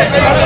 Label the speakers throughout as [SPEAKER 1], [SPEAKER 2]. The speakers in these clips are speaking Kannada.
[SPEAKER 1] Yeah.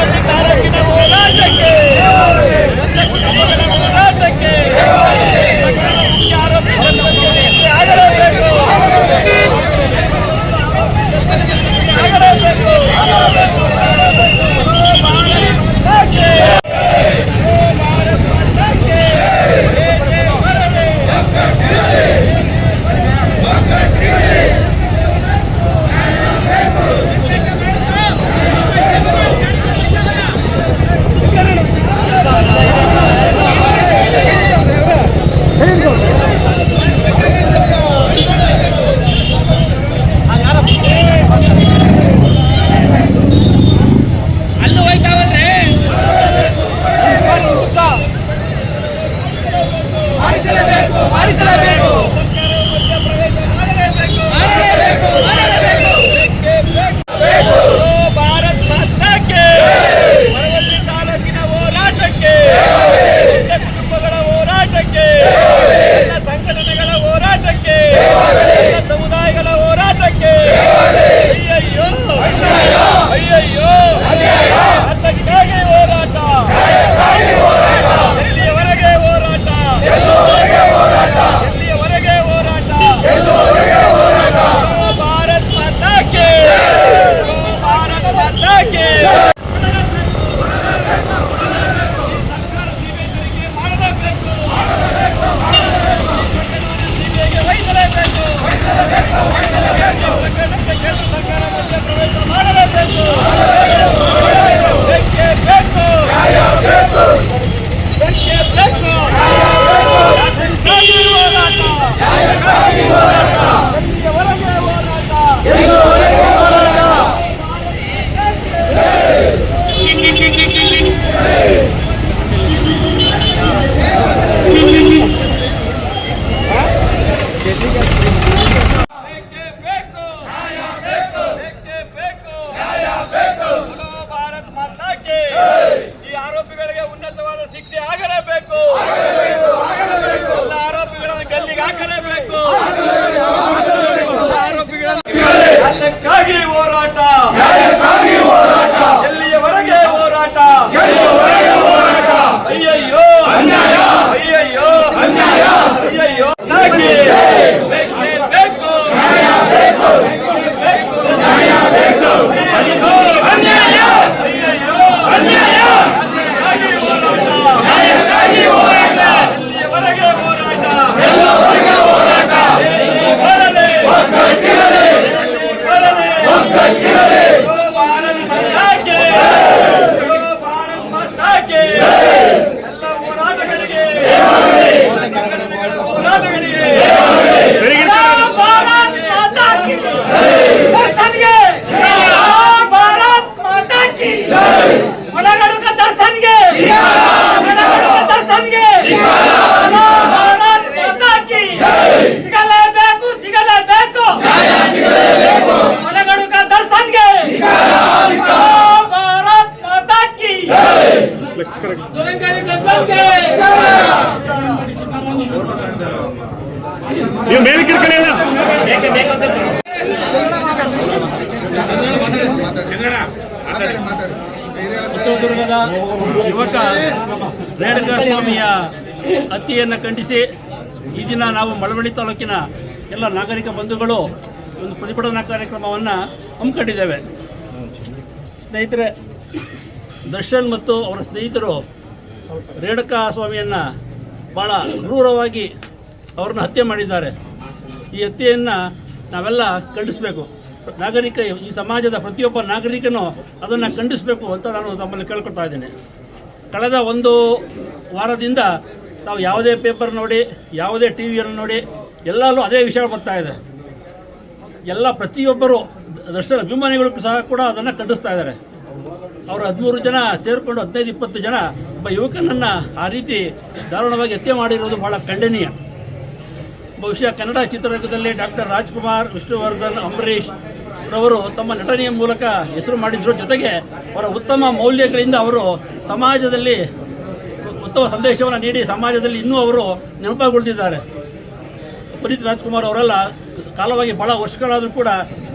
[SPEAKER 1] ಹೋರಾಟ
[SPEAKER 2] ಯುವಕ ರೇಣುಕಾ ಸ್ವಾಮಿಯ ಹತ್ಯೆಯನ್ನು ಖಂಡಿಸಿ ಈ ದಿನ ನಾವು ಮಳವಳ್ಳಿ ತಾಲೂಕಿನ ಎಲ್ಲ ನಾಗರಿಕ ಬಂಧುಗಳು ಒಂದು ಪ್ರತಿಭಟನಾ ಕಾರ್ಯಕ್ರಮವನ್ನು ಹಮ್ಮಿಕೊಂಡಿದ್ದೇವೆ. ಸ್ನೇಹಿತರೆ, ದರ್ಶನ್ ಮತ್ತು ಅವರ ಸ್ನೇಹಿತರು ರೇಣುಕಾ ಸ್ವಾಮಿಯನ್ನು ಭಾಳ ಕ್ರೂರವಾಗಿ ಅವ್ರನ್ನ ಹತ್ಯೆ ಮಾಡಿದ್ದಾರೆ. ಈ ಹತ್ಯೆಯನ್ನು ನಾವೆಲ್ಲ ಖಂಡಿಸಬೇಕು. ನಾಗರಿಕ ಈ ಸಮಾಜದ ಪ್ರತಿಯೊಬ್ಬ ನಾಗರಿಕನು ಅದನ್ನು ಖಂಡಿಸಬೇಕು ಅಂತ ನಾನು ತಮ್ಮಲ್ಲಿ ಕೇಳ್ಕೊಳ್ತಾ ಇದ್ದೀನಿ. ಕಳೆದ ಒಂದು ವಾರದಿಂದ ನಾವು ಯಾವುದೇ ಪೇಪರ್ ನೋಡಿ, ಯಾವುದೇ ಟಿ ವಿಯನ್ನು ನೋಡಿ ಎಲ್ಲಲ್ಲೂ ಅದೇ ವಿಷಯ ಬರ್ತಾ ಇದೆ. ಎಲ್ಲ ಪ್ರತಿಯೊಬ್ಬರು ದರ್ಶನ ಅಭಿಮಾನಿಗಳಿಗೂ ಸಹ ಕೂಡ ಅದನ್ನು ಖಂಡಿಸ್ತಾ ಇದ್ದಾರೆ. ಅವರು ಹದಿಮೂರು ಜನ ಸೇರಿಕೊಂಡು ಹದಿನೈದು, ಇಪ್ಪತ್ತು ಜನ ಒಬ್ಬ ಯುವಕನನ್ನು ಆ ರೀತಿ ದಾರುಣವಾಗಿ ಹತ್ಯೆ ಮಾಡಿರುವುದು ಬಹಳ ಖಂಡನೀಯ. ಬಹುಶಃ ಕನ್ನಡ ಚಿತ್ರರಂಗದಲ್ಲಿ ಡಾಕ್ಟರ್ ರಾಜ್ಕುಮಾರ್, ವಿಷ್ಣುವರ್ಧನ್, ಅಂಬರೀಷ್ ರವರು ತಮ್ಮ ನಟನೆಯ ಮೂಲಕ ಹೆಸರು ಮಾಡಿದ್ರ. ಜೊತೆಗೆ ಅವರ ಉತ್ತಮ ಮೌಲ್ಯಗಳಿಂದ ಅವರು ಸಮಾಜದಲ್ಲಿ ಉತ್ತಮ ಸಂದೇಶವನ್ನು ನೀಡಿ ಸಮಾಜದಲ್ಲಿ ಇನ್ನೂ ಅವರು ನೆನಪಾಗುಳಿದಿದ್ದಾರೆ ಪುನೀತ್ ರಾಜ್ಕುಮಾರ್ ಅವರೆಲ್ಲ ಕಾಲವಾಗಿ ಬಹಳ ವರ್ಷಗಳಾದರೂ ಕೂಡ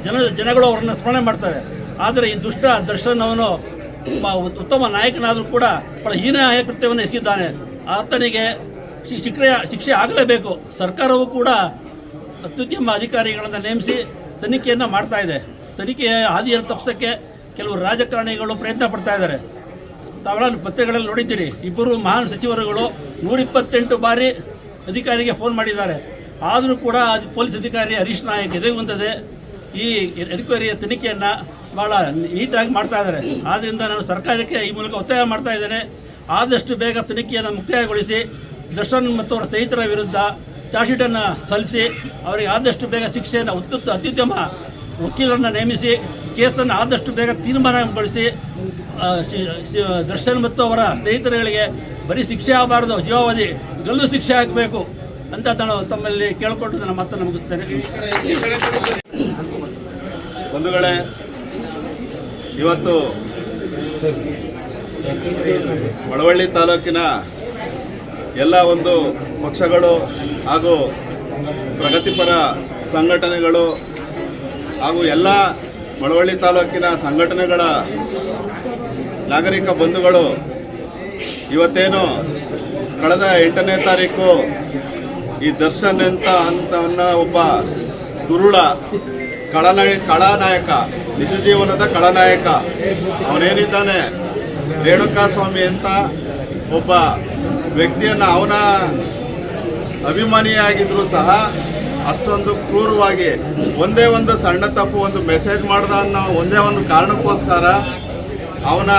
[SPEAKER 2] ಜನ, ಜನಗಳು ಅವರನ್ನು ಸ್ಮರಣೆ ಮಾಡ್ತಾರೆ. ಆದರೆ ಈ ದುಷ್ಟ ದರ್ಶನ್ ಅವನು ಉತ್ತಮ ನಾಯಕನಾದರೂ ಕೂಡ ಬಹಳ ಹೀನಾಯ ಕೃತ್ಯವನ್ನು ಎಸಗಿದ್ದಾನೆ. ಆತನಿಗೆ ಶಿ- ಶಿಕ್ಷೆ ಶಿಕ್ಷೆ ಆಗಲೇಬೇಕು. ಸರ್ಕಾರವು ಕೂಡ ಅತ್ಯುತ್ತಮ ಅಧಿಕಾರಿಗಳನ್ನು ನೇಮಿಸಿ ತನಿಖೆಯನ್ನು ಮಾಡ್ತಾ ಇದೆ. ತನಿಖೆಯ ಹಾದಿಯನ್ನು ತಪ್ಪಿಸೋಕ್ಕೆ ಕೆಲವು ರಾಜಕಾರಣಿಗಳು ಪ್ರಯತ್ನ ಪಡ್ತಾ ಇದ್ದಾರೆ. ತಾವೆಲ್ಲ ಪತ್ರಿಕೆಗಳಲ್ಲಿ ನೋಡಿದ್ದೀರಿ. ಇಬ್ಬರು ಮಹಾನ್ ಸಚಿವರುಗಳು ನೂರಿಪ್ಪತ್ತೆಂಟು ಬಾರಿ ಅಧಿಕಾರಿಗೆ ಫೋನ್ ಮಾಡಿದ್ದಾರೆ. ಆದರೂ ಕೂಡ ಅದು ಪೊಲೀಸ್ ಅಧಿಕಾರಿ ಹರೀಶ್ ನಾಯಕ್ ಎದುರುಗುಂತದೆ ಈ ಅಧಿಕಾರಿಯ ತನಿಖೆಯನ್ನು ಭಾಳ ನೀಟಾಗಿ ಮಾಡ್ತಾ ಇದ್ದಾರೆ. ಆದ್ದರಿಂದ ನಾನು ಸರ್ಕಾರಕ್ಕೆ ಈ ಮೂಲಕ ಒತ್ತಾಯ ಮಾಡ್ತಾ ಇದ್ದೇನೆ. ಆದಷ್ಟು ಬೇಗ ತನಿಖೆಯನ್ನು ಮುಕ್ತಾಯಗೊಳಿಸಿ, ದರ್ಶನ್ ಮತ್ತು ಅವರ ಸ್ನೇಹಿತರ ವಿರುದ್ಧ ಚಾರ್ಜ್ ಸಲ್ಲಿಸಿ, ಅವರಿಗೆ ಆದಷ್ಟು ಬೇಗ ಶಿಕ್ಷೆಯನ್ನು ಅತ್ಯುತ್ತ ಅತ್ಯುತ್ತಮ ವಕೀಲರನ್ನು ನೇಮಿಸಿ, ಕೇಸನ್ನು ಆದಷ್ಟು ಬೇಗ ತೀರ್ಮಾನಗೊಳಿಸಿ ದರ್ಶನ್ ಮತ್ತು ಅವರ ಸ್ನೇಹಿತರುಗಳಿಗೆ ಬರೀ ಶಿಕ್ಷೆ ಆಗಬಾರ್ದು, ಜೀವಾವಧಿ, ಗಲ್ಲು ಶಿಕ್ಷೆ ಆಗಬೇಕು ಅಂತ ನಾನು ತಮ್ಮಲ್ಲಿ ಕೇಳಿಕೊಂಡು ನನ್ನ ಮಾತನ್ನು ಮುಗಿಸ್ತೇನೆ.
[SPEAKER 3] ಬಂಧುಗಳೇ, ಇವತ್ತು ಮಳವಳ್ಳಿ ತಾಲೂಕಿನ ಎಲ್ಲ ಒಂದು ಪಕ್ಷಗಳು ಹಾಗೂ ಪ್ರಗತಿಪರ ಸಂಘಟನೆಗಳು ಹಾಗೂ ಎಲ್ಲ ಮಳವಳ್ಳಿ ತಾಲೂಕಿನ ಸಂಘಟನೆಗಳ ನಾಗರಿಕ ಬಂಧುಗಳು, ಇವತ್ತೇನು ಕಳೆದ ಎಂಟನೇ ತಾರೀಕು ಈ ದರ್ಶನ್ ಅಂತ ಅಂತ ಒಬ್ಬ ದುರುಳ ಕಳನಾಯ ಕಳಾನಾಯಕ, ನಿಜ ಜೀವನದ ಕಳನಾಯಕ. ಅವನೇನಿದ್ದಾನೆ? ರೇಣುಕಾಸ್ವಾಮಿ ಅಂತ ಒಬ್ಬ ವ್ಯಕ್ತಿಯನ್ನು ಅವನ ಅಭಿಮಾನಿಯಾಗಿದ್ದರೂ ಸಹ ಅಷ್ಟೊಂದು ಕ್ರೂರವಾಗಿ ಒಂದೇ ಒಂದು ಸಣ್ಣ ತಪ್ಪು ಒಂದು ಮೆಸೇಜ್ ಮಾಡ್ದ ಅನ್ನೋ ಒಂದೇ ಒಂದು ಕಾರಣಕ್ಕೋಸ್ಕರ ಅವನ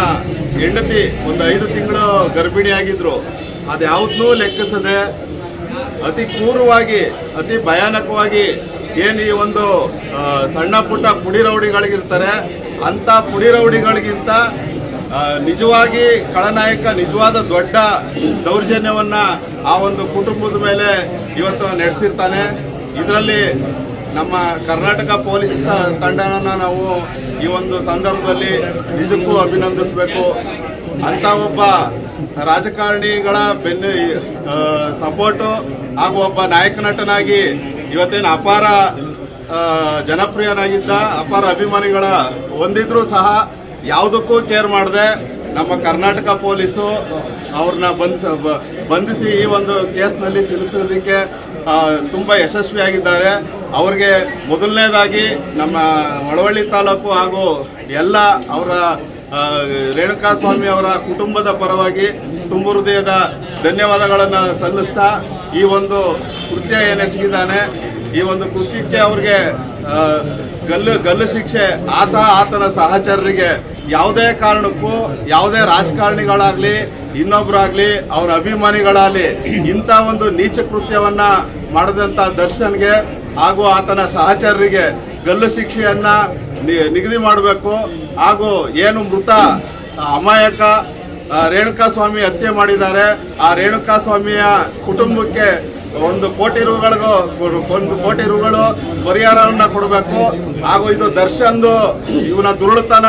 [SPEAKER 3] ಹೆಂಡತಿ ಒಂದು ಐದು ತಿಂಗಳು ಗರ್ಭಿಣಿಯಾಗಿದ್ರು. ಅದು ಯಾವುದನ್ನೂ ಲೆಕ್ಕಿಸದೆ ಅತಿ ಕ್ರೂರವಾಗಿ, ಅತಿ ಭಯಾನಕವಾಗಿ ಏನು ಈ ಒಂದು ಸಣ್ಣ ಪುಟ್ಟ ಪುಡಿ ರೌಡಿಗಳಿಗಿರ್ತಾರೆ, ಅಂಥ ಪುಡಿ ರೌಡಿಗಳಿಗಿಂತ ನಿಜವಾಗಿ ಖಳನಾಯಕ, ನಿಜವಾದ ದೊಡ್ಡ ದೌರ್ಜನ್ಯವನ್ನ ಆ ಒಂದು ಕುಟುಂಬದ ಮೇಲೆ ಇವತ್ತು ನಡೆಸಿರ್ತಾನೆ. ಇದರಲ್ಲಿ ನಮ್ಮ ಕರ್ನಾಟಕ ಪೊಲೀಸ್ ತಂಡನ ನಾವು ಈ ಒಂದು ಸಂದರ್ಭದಲ್ಲಿ ನಿಜಕ್ಕೂ ಅಭಿನಂದಿಸಬೇಕು. ಅಂತ ಒಬ್ಬ ರಾಜಕಾರಣಿಗಳ ಬೆನ್ನು ಸಪೋರ್ಟು ಹಾಗೂ ಒಬ್ಬ ನಾಯಕ ನಟನಾಗಿ ಇವತ್ತೇನು ಅಪಾರ ಜನಪ್ರಿಯನಾಗಿದ್ದ, ಅಪಾರ ಅಭಿಮಾನಿಗಳ ಹೊಂದಿದ್ರೂ ಸಹ ಯಾವುದಕ್ಕೂ ಕೇರ್ ಮಾಡದೆ. ನಮ್ಮ ಕರ್ನಾಟಕ ಪೊಲೀಸು ಅವ್ರನ್ನ ಬಂಧಿಸ ಬಂಧಿಸಿ ಈ ಒಂದು ಕೇಸ್ನಲ್ಲಿ ಸಿಲುಕಿಸೋದಕ್ಕೆ ತುಂಬ ಯಶಸ್ವಿಯಾಗಿದ್ದಾರೆ. ಅವ್ರಿಗೆ ಮೊದಲನೇದಾಗಿ ನಮ್ಮ ಮಳವಳ್ಳಿ ತಾಲೂಕು ಹಾಗೂ ಎಲ್ಲ ಅವರ ರೇಣುಕಾ ರೇಣುಕಾಸ್ವಾಮಿ ಅವರ ಕುಟುಂಬದ ಪರವಾಗಿ ತುಂಬ ಹೃದಯದ ಧನ್ಯವಾದಗಳನ್ನು ಸಲ್ಲಿಸ್ತಾ ಈ ಒಂದು ಕೃತ್ಯ ಏನೆಸಗಿದ್ದಾನೆ ಈ ಒಂದು ಕೃತ್ಯಕ್ಕೆ ಅವ್ರಿಗೆ ಗಲ್ಲು ಗಲ್ಲು ಶಿಕ್ಷೆ ಆತ ಆತನ ಸಹಚರರಿಗೆ ಯಾವುದೇ ಕಾರಣಕ್ಕೂ, ಯಾವುದೇ ರಾಜಕಾರಣಿಗಳಾಗಲಿ ಇನ್ನೊಬ್ಬರಾಗಲಿ ಅವರ ಅಭಿಮಾನಿಗಳಾಗಲಿ, ಇಂಥ ಒಂದು ನೀಚ ಕೃತ್ಯವನ್ನು ಮಾಡಿದಂಥ ದರ್ಶನ್ಗೆ ಹಾಗೂ ಆತನ ಸಹಚರರಿಗೆ ಗಲ್ಲು ಶಿಕ್ಷೆಯನ್ನ ನಿಗದಿ ಮಾಡಬೇಕು. ಹಾಗೂ ಏನು ಮೃತ, ಅಮಾಯಕ ರೇಣುಕಾ ರೇಣುಕಾಸ್ವಾಮಿ ಹತ್ಯೆ ಮಾಡಿದ್ದಾರೆ. ಆ ರೇಣುಕಾಸ್ವಾಮಿಯ ಕುಟುಂಬಕ್ಕೆ ಒಂದು ಕೋಟಿ ರೂಗಳಿಗೂ ಒಂದು ಕೋಟಿ ರೂಗಳು ಪರಿಹಾರವನ್ನ ಕೊಡಬೇಕು. ಹಾಗೂ ಇದು ದರ್ಶನ್ದು ಇವನ ದುರುಳುತನ,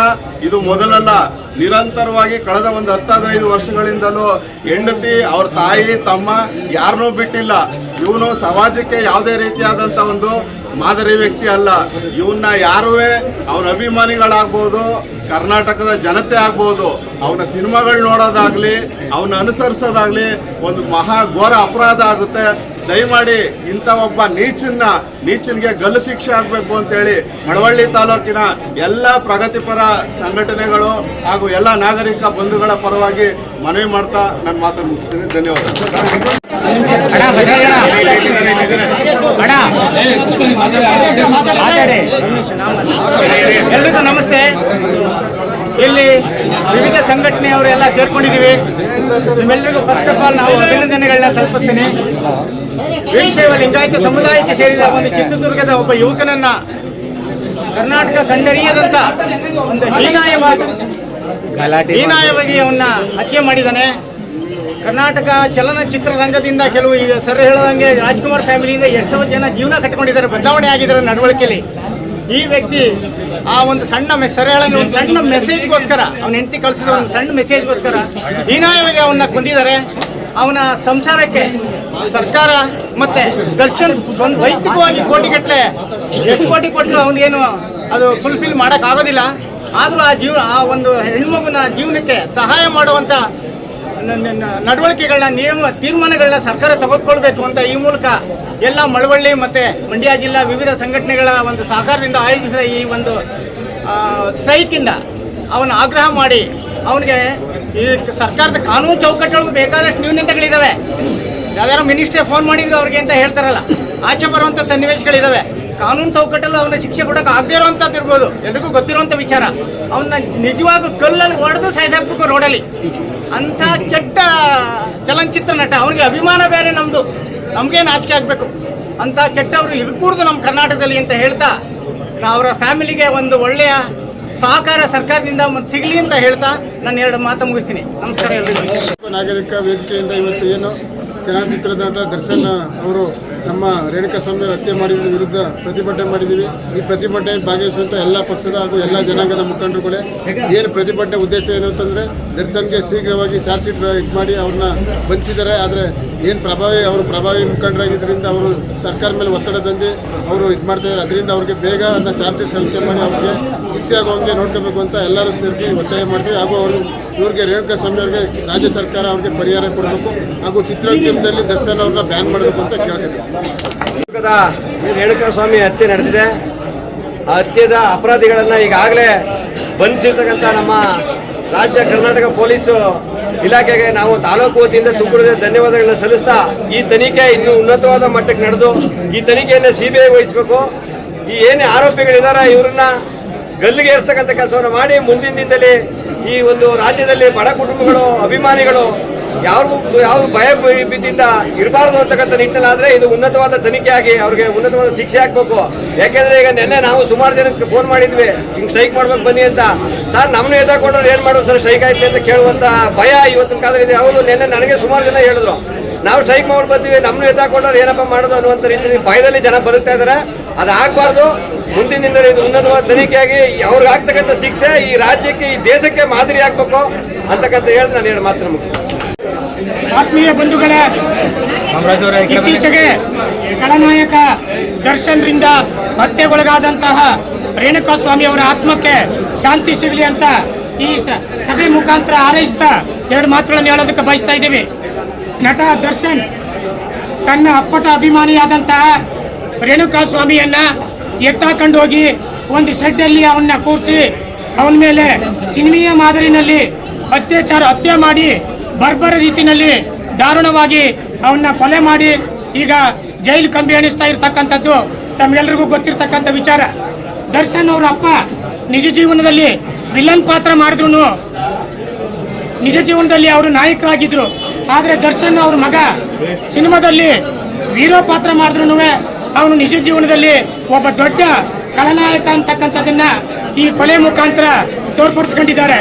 [SPEAKER 3] ಇದು ಮೊದಲಲ್ಲ. ನಿರಂತರವಾಗಿ ಕಳೆದ ಒಂದು ಹತ್ತು ಹದಿನೈದು ವರ್ಷಗಳಿಂದಲೂ ಹೆಂಡತಿ, ಅವ್ರ ತಾಯಿ, ತಮ್ಮ ಯಾರನ್ನೂ ಬಿಟ್ಟಿಲ್ಲ. ಇವನು ಸಮಾಜಕ್ಕೆ ಯಾವುದೇ ರೀತಿಯಾದಂಥ ಒಂದು ಮಾದರಿ ವ್ಯಕ್ತಿ ಅಲ್ಲ. ಇವನ್ನ ಯಾರೂ ಅವನ ಅಭಿಮಾನಿಗಳಾಗ್ಬೋದು, ಕರ್ನಾಟಕದ ಜನತೆ ಆಗ್ಬೋದು. ಅವನ ಸಿನಿಮಾಗಳು ನೋಡೋದಾಗ್ಲಿ, ಅವನ ಅನುಸರಿಸೋದಾಗ್ಲಿ, ಒಂದು ಮಹಾ ಘೋರ ಅಪರಾಧ ಆಗುತ್ತೆ. ದಯಮಾಡಿ ಇಂಥ ಒಬ್ಬ ನೀಚನ್ನ ನೀಚನ್ಗೆ ಗಲ್ಲು ಶಿಕ್ಷೆ ಆಗಬೇಕು ಅಂತೇಳಿ ಮಳವಳ್ಳಿ ತಾಲೂಕಿನ ಎಲ್ಲ ಪ್ರಗತಿಪರ ಸಂಘಟನೆಗಳು ಹಾಗೂ ಎಲ್ಲ ನಾಗರಿಕ ಬಂಧುಗಳ ಪರವಾಗಿ ಮನವಿ ಮಾಡ್ತಾ ನನ್ನ ಮಾತನ್ನು ಮುಗಿಸ್ತೀನಿ. ಧನ್ಯವಾದ
[SPEAKER 4] ನಮಸ್ತೆ. ಇಲ್ಲಿ ವಿವಿಧ ಸಂಘಟನೆಯವರೆಲ್ಲ ಸೇರ್ಕೊಂಡಿದ್ದೀವಿ. ನಿಮ್ಮೆಲ್ಲರಿಗೂ ಫಸ್ಟ್ ಆಫ್ ಆಲ್ ನಾವು ಅಭಿನಂದನೆಗಳನ್ನ ಸಲ್ಲಿಸ್ತೀನಿ. ವೀರಶೈವ ಲಿಂಗಾಯತ ಸಮುದಾಯಕ್ಕೆ ಸೇರಿದ ಒಂದು ಚಿತ್ರದುರ್ಗದ ಒಬ್ಬ ಯುವಕನನ್ನ ಕರ್ನಾಟಕ ಕಂಡರಿಯದಂತ ಒಂದು ಹೀನಾಯವಾಗಿ ಹೀನಾಯವಾಗಿ ಅವನ್ನ ಹತ್ಯೆ ಮಾಡಿದ್ದಾನೆ. ಕರ್ನಾಟಕ ಚಲನಚಿತ್ರ ರಂಗದಿಂದ ಕೆಲವು ಈಗ ಸರ್ ಹೇಳದಂಗೆ ರಾಜ್ಕುಮಾರ್ ಫ್ಯಾಮಿಲಿಯಿಂದ ಎಷ್ಟೋ ಜನ ಜೀವನ ಕಟ್ಕೊಂಡಿದ್ದಾರೆ ಬದಲಾವಣೆ ಆಗಿದ್ದಾರೆ ನಡವಳಿಕೆಯಲ್ಲಿ ಈ ವ್ಯಕ್ತಿ ಆ ಒಂದು ಸಣ್ಣ ಮೆ ಒಂದು ಸಣ್ಣ ಮೆಸೇಜ್ಗೋಸ್ಕರ ಅವನ ಹೆಂಡತಿ ಕಳಿಸಿದ ಒಂದು ಸಣ್ಣ ಮೆಸೇಜ್ಗೋಸ್ಕರ ಹೀನಾಯವಾಗಿ ಅವನ್ನ ಕೊಂದಿದ್ದಾರೆ. ಅವನ ಸಂಸಾರಕ್ಕೆ ಸರ್ಕಾರ ಮತ್ತೆ ದರ್ಶನ್ ಒಂದು ವೈಯಕ್ತಿಕವಾಗಿ ಕೋಟಿಗಟ್ಟಲೆ ಎಷ್ಟು ಕೋಟಿ ಕೊಟ್ಟರು ಅವನಿಗೇನು ಅದು ಫುಲ್ಫಿಲ್ ಮಾಡೋಕ್ಕಾಗೋದಿಲ್ಲ. ಆದರೂ ಆ ಜೀವ ಆ ಒಂದು ಹೆಣ್ಮಗುನ ಜೀವನಕ್ಕೆ ಸಹಾಯ ಮಾಡುವಂಥ ನಡವಳಿಕೆಗಳನ್ನ ನಿಯಮ, ತೀರ್ಮಾನಗಳನ್ನ ಸರ್ಕಾರ ತೆಗೆದುಕೊಳ್ಬೇಕು ಅಂತ ಈ ಮೂಲಕ ಎಲ್ಲ ಮಳವಳ್ಳಿ ಮತ್ತು ಮಂಡ್ಯ ಜಿಲ್ಲಾ ವಿವಿಧ ಸಂಘಟನೆಗಳ ಒಂದು ಸಹಕಾರದಿಂದ ಆಯೋಜಿಸಿದ ಈ ಒಂದು ಸ್ಟ್ರೈಕಿಂದ ಅವನ ಆಗ್ರಹ ಮಾಡಿ ಅವನಿಗೆ ಈ ಸರ್ಕಾರದ ಕಾನೂನು ಚೌಕಟ್ಟುಗಳು ಬೇಕಾದಷ್ಟು ನ್ಯೂನತೆಗಳಿದ್ದಾವೆ ಯಾವ್ದಾರು ಮಿನಿಸ್ಟ್ರೇ ಫೋನ್ ಮಾಡಿದ್ರು ಅವ್ರಿಗೆ ಅಂತ ಹೇಳ್ತಾರಲ್ಲ, ಆಚೆ ಬರುವಂಥ ಸನ್ನಿವೇಶಗಳಿದ್ದಾವೆ ಕಾನೂನು ಚೌಕಟ್ಟಲ್ಲಿ ಅವನ ಶಿಕ್ಷೆ ಕೊಡೋಕೆ ಆಗದೇ ಇರುವಂಥದ್ದು ಇರ್ಬೋದು, ಎಲ್ರಿಗೂ ಗೊತ್ತಿರುವಂಥ ವಿಚಾರ. ಅವನ್ನ ನಿಜವಾಗೂ ಕಲ್ಲಲ್ಲಿ ಹೊಡೆದು ಸಾಯ್ದಾಕ್ಬೇಕು ರೋಡಲ್ಲಿ ಅಂಥ ಕೆಟ್ಟ ಚಲನಚಿತ್ರ ನಟ, ಅವನಿಗೆ ಅಭಿಮಾನ ಬೇರೆ ನಮ್ಮದು ನಮಗೇ ಆಚಿಕೆ ಆಗಬೇಕು? ಅಂತ ಕೆಟ್ಟವರು ಇರ್ಕೂಡ್ದು ನಮ್ಮ ಕರ್ನಾಟಕದಲ್ಲಿ ಅಂತ ಹೇಳ್ತಾ ಅವರ ಫ್ಯಾಮಿಲಿಗೆ ಒಂದು ಒಳ್ಳೆಯ ಸಹಕಾರ ಸರ್ಕಾರದಿಂದ ಮತ್ತು ಸಿಗಲಿ ಅಂತ ಹೇಳ್ತಾ, ನಾನು ಎರಡು ಮಾತು ಮುಗಿಸ್ತೀನಿ. ನಮಸ್ಕಾರ ಎಲ್ಲರಿಗೂ
[SPEAKER 5] ನಾಗರಿಕ ವೇದಿಕೆಯಿಂದ ಇವತ್ತು ಏನು ಚಲನಚಿತ್ರದ ನಟ ದರ್ಶನ್ ಅವರು ನಮ್ಮ ರೇಣುಕಾಸ್ವಾಮಿ ಹತ್ಯೆ ಮಾಡಿದ ವಿರುದ್ಧ ಪ್ರತಿಭಟನೆ ಮಾಡಿದ್ದೀವಿ. ಈ ಪ್ರತಿಭಟನೆ ಭಾಗವಹಿಸುವಂಥ ಎಲ್ಲ ಪಕ್ಷದ ಹಾಗೂ ಎಲ್ಲ ಜನಾಂಗದ ಮುಖಂಡರುಗಳೇ ಏನು ಪ್ರತಿಭಟನೆ ಉದ್ದೇಶ ಏನು ಅಂತಂದರೆ ದರ್ಶನ್ಗೆ ಶೀಘ್ರವಾಗಿ ಚಾರ್ಜ್ ಶೀಟ್ ಇದು ಮಾಡಿ ಅವ್ರನ್ನ ಬಂಧಿಸಿದ್ದಾರೆ. ಆದರೆ ಏನು ಪ್ರಭಾವಿ ಅವರು ಪ್ರಭಾವಿ ಮುಖಂಡರಾಗಿದ್ದರಿಂದ ಅವರು ಸರ್ಕಾರ ಮೇಲೆ ಒತ್ತಡ ತಂದು ಅವರು ಇದು ಮಾಡ್ತಾಯಿದ್ದಾರೆ ಅದರಿಂದ ಅವ್ರಿಗೆ ಬೇಗ ಅದನ್ನ ಚಾರ್ಜ್ ಶೀಟ್ ಸಲ್ಲಿಕೆ ಮಾಡಿ ಅವ್ರಿಗೆ ಶಿಕ್ಷೆ ಆಗುವಂಗೆ ನೋಡ್ಕೋಬೇಕು ಅಂತ ಎಲ್ಲರೂ ಸೇರಿ ಒತ್ತಾಯ ಮಾಡ್ತೀವಿ. ಹಾಗೂ ಅವರು ಇವ್ರಿಗೆ ರೇಣುಕಾ ಸ್ವಾಮಿ ಅವ್ರಿಗೆ ರಾಜ್ಯ ಸರ್ಕಾರ ಅವ್ರಿಗೆ ಪರಿಹಾರ ಕೊಡಬೇಕು ಹಾಗೂ ಚಿತ್ರೋದ್ಯಮದಲ್ಲಿ ದರ್ಶನ ಅವ್ರನ್ನ ಬ್ಯಾನ್ ಮಾಡಬೇಕು ಅಂತ
[SPEAKER 1] ಕೇಳ್ತಿದ್ದೆ ರೇಣುಕಾ ಸ್ವಾಮಿ ಹತ್ಯೆ ನಡೆದಿದೆ. ಆ ಹತ್ಯೆದ ಅಪರಾಧಿಗಳನ್ನ ಈಗಾಗಲೇ ಬಂಧಿಸಿರ್ತಕ್ಕಂಥ ನಮ್ಮ ರಾಜ್ಯ ಕರ್ನಾಟಕ ಪೊಲೀಸು ಇಲಾಖೆಗೆ ನಾವು ತಾಲೂಕು ವತಿಯಿಂದ ತುಮಕೂರಿಗೆ ಧನ್ಯವಾದಗಳನ್ನ ಸಲ್ಲಿಸ್ತಾ ಈ ತನಿಖೆ ಇನ್ನೂ ಉನ್ನತವಾದ ಮಟ್ಟಕ್ಕೆ ನಡೆದು ಈ ತನಿಖೆಯನ್ನು ಸಿ ಬಿ ಐ ವಹಿಸಬೇಕು. ಈ ಏನೇ ಆರೋಪಿಗಳಿದ್ದಾರೆ ಇವ್ರನ್ನ ಗಲ್ಲಿಗೆ ಇರ್ತಕ್ಕಂಥ ಕೆಲಸವನ್ನು ಮಾಡಿ ಮುಂದಿನ ದಿನದಲ್ಲಿ ಈ ಒಂದು ರಾಜ್ಯದಲ್ಲಿ ಬಡ ಕುಟುಂಬಗಳು, ಅಭಿಮಾನಿಗಳು ಯಾರಿಗೂ ಯಾವ ಭಯ ಬಿದ್ದಿಂದ ಇರಬಾರ್ದು ಅಂತಕ್ಕಂಥ ನಿಟ್ಟಿನಲ್ಲಾದ್ರೆ ಇದು ಉನ್ನತವಾದ ತನಿಖೆಯಾಗಿ ಅವ್ರಿಗೆ ಉನ್ನತವಾದ ಶಿಕ್ಷೆ ಹಾಕ್ಬೇಕು ಯಾಕೆಂದ್ರೆ ಈಗ ನಿನ್ನೆ ನಾವು ಸುಮಾರು ಜನಕ್ಕೆ ಫೋನ್ ಮಾಡಿದ್ವಿ, ಹಿಂಗೆ ಸ್ಟ್ರೈಕ್ ಮಾಡ್ಬೇಕು ಬನ್ನಿ ಅಂತ. ಸರ್, ನಮ್ಮನ್ನು ಎದ್ದಾಕೊಂಡ್ರೆ ಏನು ಮಾಡೋದು ಸರ್ ಸ್ಟ್ರೈಕ್ ಆಯ್ತು ಅಂತ ಕೇಳುವಂತ ಭಯ ಇವತ್ತಿನ ಕಾಲದಲ್ಲಿ ಹೌದು, ನಿನ್ನೆ ನನಗೆ ಸುಮಾರು ಜನ ಹೇಳಿದ್ರು, ನಾವು ಸ್ಟ್ರೈಕ್ ಮಾಡಿ ಬಂದ್ವಿ, ನಮ್ಮನ್ನು ಎದ್ದಾಕೊಂಡ್ರೆ ಏನಪ್ಪ ಮಾಡೋದು ಅನ್ನುವಂಥ ರೀತಿಯಲ್ಲಿ ಭಯದಲ್ಲಿ ಜನ ಬದುಕ್ತಾ ಇದ್ದಾರೆ. ಅದಾಗಬಾರ್ದು. ಮುಂದಿನ ದಿನದಲ್ಲಿ ಇದು ಉನ್ನತವಾದ ತನಿಖೆಯಾಗಿ ಅವ್ರಿಗೆ ಆಗ್ತಕ್ಕಂಥ ಶಿಕ್ಷೆ ಈ ರಾಜ್ಯಕ್ಕೆ ಈ ದೇಶಕ್ಕೆ ಮಾದರಿ ಆಗ್ಬೇಕು ಅಂತಕ್ಕಂಥ ಹೇಳಿ ನಾನು ಹೇಳಿ ಮಾತ್ರ ಮುಗಿಸ್ತೀನಿ.
[SPEAKER 6] ಆತ್ಮೀಯ ಬಂಧುಗಳೇ ಇತ್ತೀಚೆಗೆ ಖಳನಾಯಕ ದರ್ಶನ್ರಿಂದ ಹತ್ಯೆಗೊಳಗಾದಂತಹ ರೇಣುಕಾಸ್ವಾಮಿ ಅವರ ಆತ್ಮಕ್ಕೆ ಶಾಂತಿ ಸಿಗಲಿ ಅಂತ ಈ ಸ- ಸಭೆ ಮುಖಾಂತರ ಹಾರೈಸ್ತಾ ಎರಡು ಮಾತುಗಳನ್ನು ಹೇಳೋದಕ್ಕೆ ಬಯಸ್ತಾ ಇದ್ದೀವಿ. ನಟ ದರ್ಶನ್ ತನ್ನ ಅಪ್ಪಟ ಅಭಿಮಾನಿಯಾದಂತಹ ರೇಣುಕಾಸ್ವಾಮಿಯನ್ನ ಎತ್ತಾಕೊಂಡು ಹೋಗಿ ಒಂದು ಶೆಡ್ಡಲ್ಲಿ ಅವನ್ನ ಕೂರಿಸಿ ಅವನ ಮೇಲೆ ಸಿನಿಮೀಯ ಮಾದರಿನಲ್ಲಿ ಅತ್ಯಾಚಾರ, ಹತ್ಯೆ ಮಾಡಿ ಬರ್ಬರ ರೀತಿಯಲ್ಲಿ ದಾರುಣವಾಗಿ ಅವನ್ನ ಕೊಲೆ ಮಾಡಿ ಈಗ ಜೈಲು ಕಂಬಿ ಎಣಿಸ್ತಾ ಇರ್ತಕ್ಕಂಥದ್ದು ತಮ್ಗೆಲ್ರಿಗೂ ಗೊತ್ತಿರ್ತಕ್ಕಂಥ ವಿಚಾರ. ದರ್ಶನ್ ಅವರ ಅಪ್ಪ ನಿಜ ಜೀವನದಲ್ಲಿ ವಿಲನ್ ಪಾತ್ರ ಮಾಡಿದ್ರು ನಿಜ ಜೀವನದಲ್ಲಿ ಅವರು ನಾಯಕರಾಗಿದ್ರು. ಆದರೆ ದರ್ಶನ್ ಅವ್ರ ಮಗ ಸಿನಿಮಾದಲ್ಲಿ ವೀರೋ ಪಾತ್ರ ಮಾಡಿದ್ರು ಅವನು ನಿಜ ಜೀವನದಲ್ಲಿ ಒಬ್ಬ ದೊಡ್ಡ ಕಲನಾಯಕ ಅಂತಕ್ಕಂಥದ್ದನ್ನ ಈ ಕೊಲೆ ಮುಖಾಂತರ ತೋರ್ಪಡಿಸ್ಕೊಂಡಿದ್ದಾರೆ.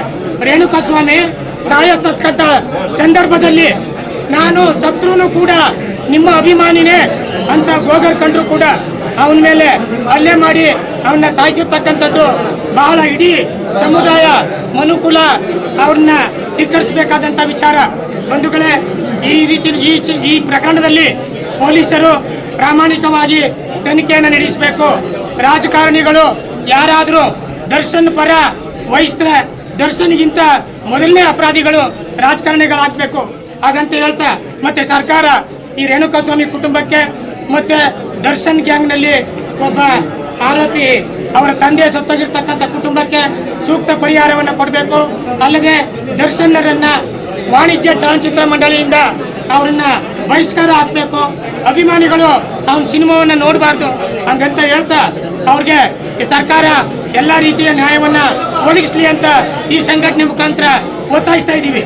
[SPEAKER 6] ರೇಣುಕಾಸ್ವಾಮಿ ಸಾಯಸ್ತಕ್ಕಂಥ ಸಂದರ್ಭದಲ್ಲಿ ನಾನು ಸತ್ರುನು ಕೂಡ ನಿಮ್ಮ ಅಭಿಮಾನಿನೇ ಅಂತ ಗೋಗರ್ ಕಂಡ್ರು ಕೂಡ ಅವನ ಮೇಲೆ ಹಲ್ಲೆ ಮಾಡಿ ಅವನ್ನ ಸಾಯಿಸಿರ್ತಕ್ಕಂಥದ್ದು ಬಹಳ ಇಡೀ ಸಮುದಾಯ ಮನುಕುಲ ಅವ್ರನ್ನ ಧಿಕ್ಕರಿಸಬೇಕಾದಂಥ ವಿಚಾರ. ಬಂಧುಗಳೇ, ಈ ರೀತಿ ಈ ಈ ಪ್ರಕರಣದಲ್ಲಿ ಪೊಲೀಸರು ಪ್ರಾಮಾಣಿಕವಾಗಿ ತನಿಖೆಯನ್ನು ನಡೆಸಬೇಕು. ರಾಜಕಾರಣಿಗಳು ಯಾರಾದರೂ ದರ್ಶನ್ ಪರ ವಹಿಸಿದ್ರೆ ದರ್ಶನ್ಗಿಂತ ಮೊದಲನೇ ಅಪರಾಧಿಗಳು ರಾಜಕಾರಣಿಗಳಾಗಬೇಕು. ಹಾಗಂತ ಹೇಳ್ತಾ, ಮತ್ತೆ ಸರ್ಕಾರ ಈ ರೇಣುಕಾಸ್ವಾಮಿ ಕುಟುಂಬಕ್ಕೆ ಮತ್ತೆ ದರ್ಶನ್ ಗ್ಯಾಂಗ್ನಲ್ಲಿ ಒಬ್ಬ ಆರೋಪಿ ಅವರ ತಂದೆ ಸತ್ತೋಗಿರ್ತಕ್ಕಂಥ ಕುಟುಂಬಕ್ಕೆ ಸೂಕ್ತ ಪರಿಹಾರವನ್ನು ಕೊಡಬೇಕು. ಅಲ್ಲದೆ ದರ್ಶನ್ನರನ್ನು ವಾಣಿಜ್ಯ ಚಲನಚಿತ್ರ ಮಂಡಳಿಯಿಂದ ಅವರನ್ನ ಬಹಿಷ್ಕಾರ ಹಾಕ್ಬೇಕು ಅಭಿಮಾನಿಗಳು ಅವ್ನ ಸಿನಿಮಾವನ್ನ ನೋಡಬಾರ್ದು ಹಂಗಂತ ಹೇಳ್ತಾ ಅವ್ರಿಗೆ ಈ ಸರ್ಕಾರ ಎಲ್ಲ ರೀತಿಯ ನ್ಯಾಯವನ್ನ ಒದಗಿಸ್ಲಿ ಅಂತ ಈ ಸಂಘಟನೆ ಮುಖಾಂತರ ಒತ್ತಾಯಿಸ್ತಾ ಇದ್ದೀವಿ.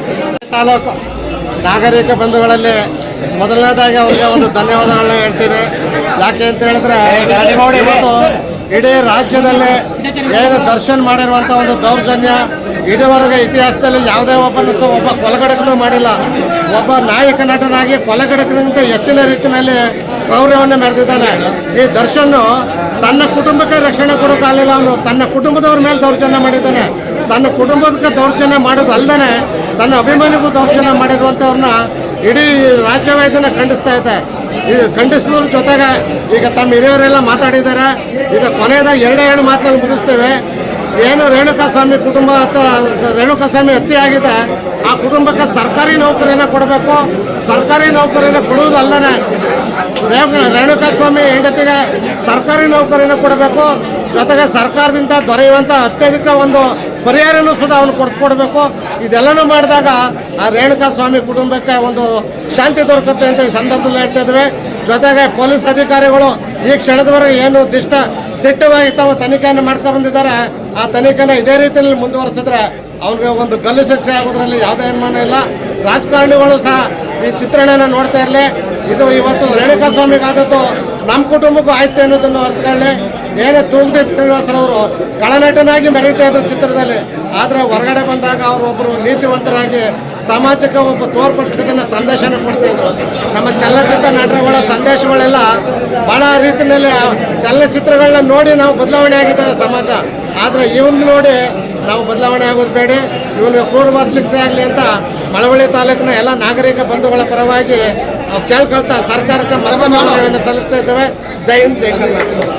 [SPEAKER 5] ತಾಲೂಕು ನಾಗರಿಕ ಬಂಧುಗಳಲ್ಲಿ ಮೊದಲನೇದಾಗಿ ಅವ್ರಿಗೆ ಒಂದು ಧನ್ಯವಾದಗಳನ್ನ ಹೇಳ್ತೀವಿ ಯಾಕೆ ಅಂತ ಹೇಳಿದ್ರೆ ಇವತ್ತು ಇಡೀ ರಾಜ್ಯದಲ್ಲಿ ಏನು ದರ್ಶನ್ ಮಾಡಿರುವಂಥ ಒಂದು ದೌರ್ಜನ್ಯ ಇದುವರೆಗೆ ಇತಿಹಾಸದಲ್ಲಿ ಯಾವುದೇ ಒಬ್ಬನ ಒಬ್ಬ ಕೊಲಗಡಕನೂ ಮಾಡಿಲ್ಲ. ಒಬ್ಬ ನಾಯಕ ನಟನಾಗಿ ಕೊಲಗಡಕನಿಗಿಂತ ಹೆಚ್ಚಿನ ರೀತಿಯಲ್ಲಿ ಕ್ರೌರ್ಯವನ್ನು ಮೆರೆದಿದ್ದಾನೆ. ಈ ದರ್ಶನ್ ತನ್ನ ಕುಟುಂಬಕ್ಕೆ ರಕ್ಷಣೆ ಕೊಡೋಕ್ಕಾಗಲಿಲ್ಲ ಅವನು. ತನ್ನ ಕುಟುಂಬದವ್ರ ಮೇಲೆ ದೌರ್ಜನ್ಯ ಮಾಡಿದ್ದಾನೆ. ತನ್ನ ಕುಟುಂಬಕ್ಕೆ ದೌರ್ಜನ್ಯ ಮಾಡೋದಲ್ಲದೆ ತನ್ನ ಅಭಿಮಾನಿಗೂ ದೌರ್ಜನ್ಯ ಮಾಡಿರುವಂಥವ್ರನ್ನ ಇಡೀ ಇದನ್ನು ಖಂಡಿಸ್ತಾ ಇದೆ. ಇದು ಖಂಡಿಸಿದ್ರ ಜೊತೆಗೆ ಈಗ ತಮ್ಮ ಹಿರಿಯವರೆಲ್ಲ ಮಾತಾಡಿದ್ದಾರೆ. ಈಗ ಕೊನೆಯದಾಗ ಎರಡೇ ಎರಡು ಮಾತನ್ನು ಮುಗಿಸ್ತೇವೆ. ಏನು ರೇಣುಕಾಸ್ವಾಮಿ ಕುಟುಂಬ ಅಥವಾ ರೇಣುಕಾಸ್ವಾಮಿ ಹತ್ಯೆ ಆಗಿದೆ ಆ ಕುಟುಂಬಕ್ಕೆ ಸರ್ಕಾರಿ ನೌಕರಿನ ಕೊಡಬೇಕು. ಸರ್ಕಾರಿ ನೌಕರಿನ ಕೊಡುವುದಲ್ಲದೆ ರೇಣು- ರೇಣುಕಾಸ್ವಾಮಿ ಹೆಂಡತಿಗೆ ಸರ್ಕಾರಿ ನೌಕರಿನ ಕೊಡಬೇಕು. ಜೊತೆಗೆ ಸರ್ಕಾರದಿಂದ ದೊರೆಯುವಂಥ ಅತ್ಯಧಿಕ ಒಂದು ಪರಿಹಾರನೂ ಸುದಾ ಅವನು ಕೊಡಿಸ್ಕೊಡ್ಬೇಕು. ಇದೆಲ್ಲನೂ ಮಾಡಿದಾಗ ಆ ರೇಣುಕಾ ಸ್ವಾಮಿ ಕುಟುಂಬಕ್ಕೆ ಒಂದು ಶಾಂತಿ ದೊರಕುತ್ತೆ ಅಂತ ಈ ಸಂದರ್ಭದಲ್ಲಿ ಹೇಳ್ತಾ ಇದ್ವಿ ಜೊತೆಗೆ ಪೊಲೀಸ್ ಅಧಿಕಾರಿಗಳು ಈ ಕ್ಷಣದವರೆಗೆ ಏನು ದಿಷ್ಟ ದಿಟ್ಟವಾಗಿ ತಾವು ತನಿಖೆಯನ್ನು ಮಾಡ್ತಾ ಬಂದಿದ್ದಾರೆ, ಆ ತನಿಖೆನ ಇದೇ ರೀತಿಯಲ್ಲಿ ಮುಂದುವರಿಸಿದ್ರೆ ಅವ್ರಿಗೆ ಒಂದು ಗಲ್ಲು ಶಿಕ್ಷೆ ಆಗೋದ್ರಲ್ಲಿ ಯಾವುದೇ ಅನುಮಾನ ಇಲ್ಲ. ರಾಜಕಾರಣಿಗಳು ಸಹ ಈ ಚಿತ್ರಣನ ನೋಡ್ತಾ ಇರಲಿ. ಇದು ಇವತ್ತು ರೇಣುಕಾ ಸ್ವಾಮಿಗಾದದ್ದು ನಮ್ಮ ಕುಟುಂಬಕ್ಕೂ ಆಯ್ತು ಅನ್ನೋದನ್ನು ಹೊರತುಕೊಳ್ಳಿ ಏನೇ ತೂಗದೆ ಶ್ರೀನಿವಾಸರವರು ಕಳನಟನಾಗಿ ಮೆರೀತಾ ಇದ್ರು ಚಿತ್ರದಲ್ಲಿ. ಆದರೆ ಹೊರಗಡೆ ಬಂದಾಗ ಅವರು ಒಬ್ಬರು ನೀತಿವಂತರಾಗಿ ಸಮಾಜಕ್ಕೆ ಒಬ್ಬ ತೋರ್ಪಡಿಸಿದನ್ನ ಸಂದೇಶನ ಕೊಡ್ತಿದ್ರು ನಮ್ಮ ಚಲನಚಿತ್ರ ನಟರುಗಳ ಸಂದೇಶಗಳೆಲ್ಲ ಬಹಳ ರೀತಿಯಲ್ಲಿ ಚಲನಚಿತ್ರಗಳನ್ನ ನೋಡಿ ನಾವು ಬದಲಾವಣೆ ಆಗಿದ್ದಾರೆ ಸಮಾಜ. ಆದರೆ ಇವನ್ ನೋಡಿ ನಾವು ಬದಲಾವಣೆ ಆಗೋದು ಬೇಡ. ಇವನಿಗೆ ಕ್ರೂರವಾದ ಶಿಕ್ಷೆ ಆಗಲಿ ಅಂತ ಮಳವಳ್ಳಿ ತಾಲೂಕಿನ ಎಲ್ಲ ನಾಗರಿಕ ಬಂಧುಗಳ ಪರವಾಗಿ ಕೇಳ್ಕೊಳ್ತಾ ಸರ್ಕಾರಕ್ಕೆ ಮನವಿ ಸಲ್ಲಿಸ್ತಾ ಇದ್ದೇವೆ. ಜೈ ಹಿಂದ್, ಜೈ ಕರ್ನಾಟಕ.